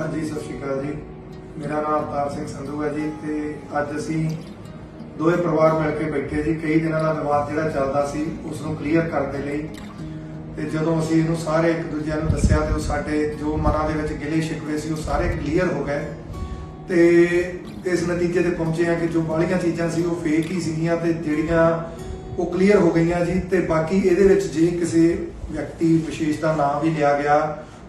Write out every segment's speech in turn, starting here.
ਹਾਂਜੀ, ਸਤਿ ਸ਼੍ਰੀ ਅਕਾਲ ਜੀ। ਮੇਰਾ ਨਾਮ ਅਵਤਾਰ ਸਿੰਘ ਸੰਧੂ ਹੈ ਜੀ ਤੇ ਅੱਜ ਅਸੀਂ ਦੋਵੇਂ ਪਰਿਵਾਰ ਮਿਲ ਕੇ ਬੈਠੇ ਜੀ। ਕਈ ਦਿਨਾਂ ਦਾ ਵਿਵਾਦ ਜਿਹੜਾ ਚੱਲਦਾ ਸੀ ਉਸ ਨੂੰ ਕਲੀਅਰ ਕਰਨ ਦੇ ਲਈ। ਤੇ ਜਦੋਂ ਅਸੀਂ ਇਹਨੂੰ ਸਾਰੇ ਇੱਕ ਦੂਜੇ ਨੂੰ ਦੱਸਿਆ ਤੇ ਉਹ ਸਾਡੇ ਜੋ ਮਨਾਂ ਦੇ ਵਿੱਚ ਗਿਲੇ ਸ਼ਿਕਵੇ ਸੀ, ਉਹ ਸਾਰੇ ਕਲੀਅਰ ਹੋ ਗਏ। ਤੇ ਇਸ ਨਤੀਜੇ ਤੇ ਪਹੁੰਚੇ ਆ ਕਿ ਜੋ ਬਾਹਲੀਆਂ ਚੀਜ਼ਾਂ ਸੀ, ਉਹ ਫੇਕ ਹੀ ਸੀਗੀਆਂ ਤੇ ਜਿਹੜੀਆਂ ਉਹ ਕਲੀਅਰ ਹੋ ਗਈਆਂ ਜੀ। ਤੇ ਬਾਕੀ ਇਹਦੇ ਵਿੱਚ ਜੇ ਕਿਸੇ ਵਿਅਕਤੀ ਵਿਸ਼ੇਸ਼ ਦਾ ਨਾਮ ਵੀ ਲਿਆ ਗਿਆ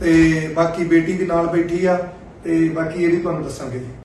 ਤੇ ਬਾਕੀ ਬੇਟੀ ਵੀ ਨਾਲ ਬੈਠੀ ਆ ਤੇ ਬਾਕੀ ਇਹ ਵੀ ਤੁਹਾਨੂੰ ਦੱਸਾਂਗੇ ਜੀ।